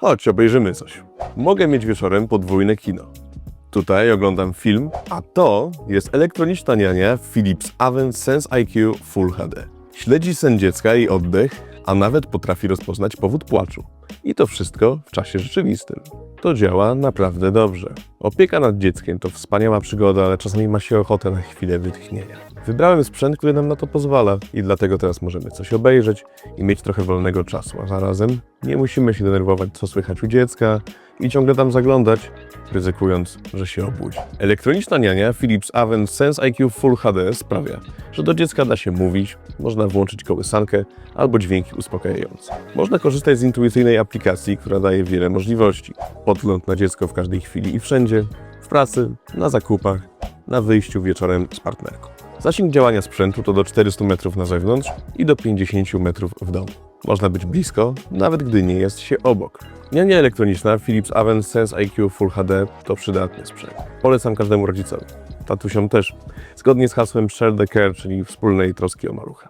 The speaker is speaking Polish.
Chodź, obejrzymy coś. Mogę mieć wieczorem podwójne kino. Tutaj oglądam film, a to jest elektroniczna niania Philips Avent Sense IQ Full HD. Śledzi sen dziecka i oddech, a nawet potrafi rozpoznać powód płaczu. I to wszystko w czasie rzeczywistym. To działa naprawdę dobrze. Opieka nad dzieckiem to wspaniała przygoda, ale czasami ma się ochotę na chwilę wytchnienia. Wybrałem sprzęt, który nam na to pozwala i dlatego teraz możemy coś obejrzeć i mieć trochę wolnego czasu, a zarazem nie musimy się denerwować, co słychać u dziecka i ciągle tam zaglądać, ryzykując, że się obudzi. Elektroniczna niania Philips Avent Sense IQ Full HD sprawia, że do dziecka da się mówić, można włączyć kołysankę albo dźwięki uspokajające. Można korzystać z intuicyjnej aplikacji, która daje wiele możliwości. Podgląd na dziecko w każdej chwili i wszędzie, w pracy, na zakupach, na wyjściu wieczorem z partnerką. Zasięg działania sprzętu to do 400 metrów na zewnątrz i do 50 metrów w domu. Można być blisko, nawet gdy nie jest się obok. Niania elektroniczna Philips Avent Sense IQ Full HD to przydatny sprzęt. Polecam każdemu rodzicowi. Tatusiom też. Zgodnie z hasłem Share the Care, czyli wspólnej troski o malucha.